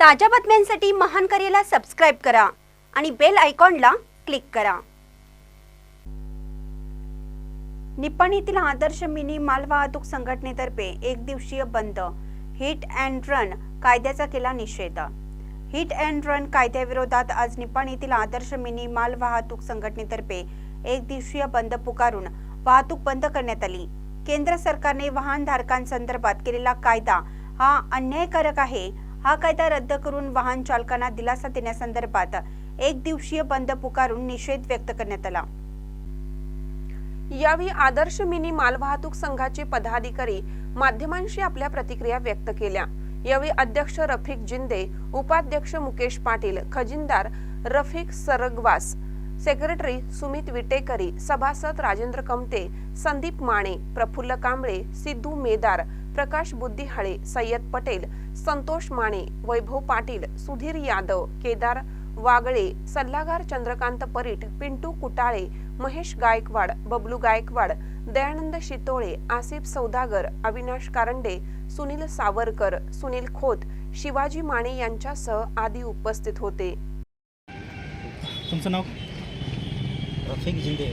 ताज्या बातम्यांसाठी महान करेला सबस्क्राईब करा आणि बेल आयकॉनला क्लिक करा. निपाणीतील आदर्श मिनी मालवाहतूक संघटनेतर्फे एक दिवसीय बंद हिट अँड रन कायद्याचा केला निषेध. हिट अँड रन कायद्याविरोधात आज निपाणीतील आदर्श मिनी मालवाहतूक संघटनेतर्फे एक दिवसीय बंद पुकारून वाहतूक बंद करण्यात आली. केंद्र सरकारने वाहनधारकांसंदर्भात केलेला कायदा हा अन्यायकारक आहे हा कायदा रद्द करून वाहन चालकांना दिलासा देण्यासंदर्भात एक दिवसीय बंद पुकारून निषेध व्यक्त करण्यात आला. यावेळी आदर्श मिनी मालवाहतूक संघाचे पदाधिकारी माध्यमांशी आपल्या प्रतिक्रिया व्यक्त केल्या. यावेळी अध्यक्ष रफिक जिंदे उपाध्यक्ष मुकेश पाटील खजिनदार रफिक सरगवास सेक्रेटरी सुमित विटेकरी सभासद राजेंद्र कमते संदीप माने प्रफुल्ल कांबळे सिद्धू मेदार प्रकाश बुद्धिहाळे सय्यद पटेल संतोष माने वैभव पाटील सुधीर यादव केदार वागळे सल्लागार चंद्रकांत परीट पिंटू कुटाळे महेश गायकवाड बबलू गायकवाड दयानंद शितोळे आसिफ सौदागर अविनाश कारंडे सुनील सावरकर सुनील खोत शिवाजी माने यांच्यासह आदी उपस्थित होते. तुमचं नाव? रफिक जिंदे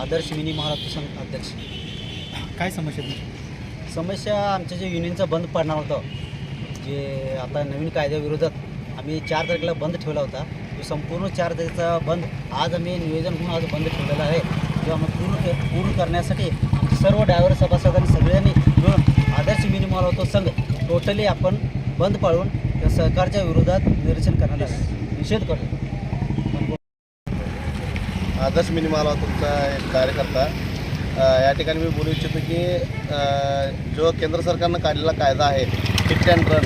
आदर्श मिनी महाराष्ट्र संघ अध्यक्ष. काय समस्या तुमची? समस्या आमच्या जे युनियनचं बंद पडणार होतं जे आता नवीन कायद्याविरोधात आम्ही चार तारखेला बंद ठेवला होता तो संपूर्ण चार तारखेचा बंद आज आम्ही नियोजन करून आज बंद ठेवलेला आहे. जो आम्ही पूर्ण पूर्ण करण्यासाठी आमचे सर्व ड्रायव्हर सभासदांनी सगळ्यांनी मिळून आदर्श मिनी महाराष्ट्र संघ टोटली आपण बंद पाळून त्या सरकारच्या विरोधात निरसन करण्यात आहे. निषेध करतो. आदर्श मिनिमाला तुमचा एक कार्यकर्ता. या ठिकाणी मी बोलू इच्छितो की जो केंद्र सरकारनं काढलेला कायदा आहे हिट अँड रन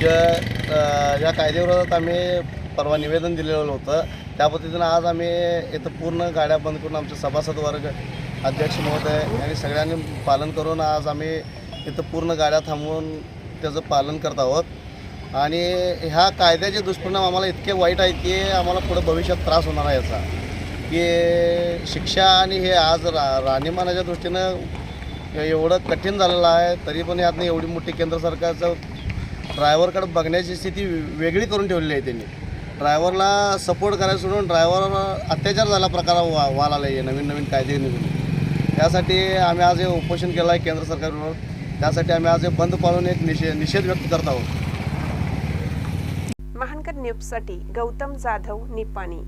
ज या कायद्याविरोधात आम्ही परवा निवेदन दिलेलं होतं. त्या पद्धतीनं आज आम्ही इथं पूर्ण गाड्या बंद करून आमचे सभासद वर्ग अध्यक्ष महोदय यांनी सगळ्यांनी पालन करून आज आम्ही इथं पूर्ण गाड्या थांबवून त्याचं पालन करत आहोत. आणि ह्या कायद्याचे दुष्परिणाम आम्हाला इतके वाईट आहेत की आम्हाला पुढे भविष्यात त्रास होणार आहे याचा. की शिक्षा आणि हे आज रा राहणीमानाच्या दृष्टीनं एवढं कठीण झालेलं आहे तरी पण यातनं एवढी मोठी केंद्र सरकारचं ड्रायव्हरकडे बघण्याची स्थिती वेगळी करून ठेवलेली आहे त्यांनी. ड्रायव्हरला सपोर्ट करायला सोडून ड्रायव्हरवर अत्याचार झाला प्रकार वा व्हायला आला आहे नवीन नवीन कायदे निघून. त्यासाठी आम्ही आज हे उपोषण केलं आहे केंद्र सरकारवर. त्यासाठी आम्ही आज हे बंद पाळून एक निषेध निषेध व्यक्त करत आहोत. महानकर न्यूजसाठी गौतम जाधव निपाणी.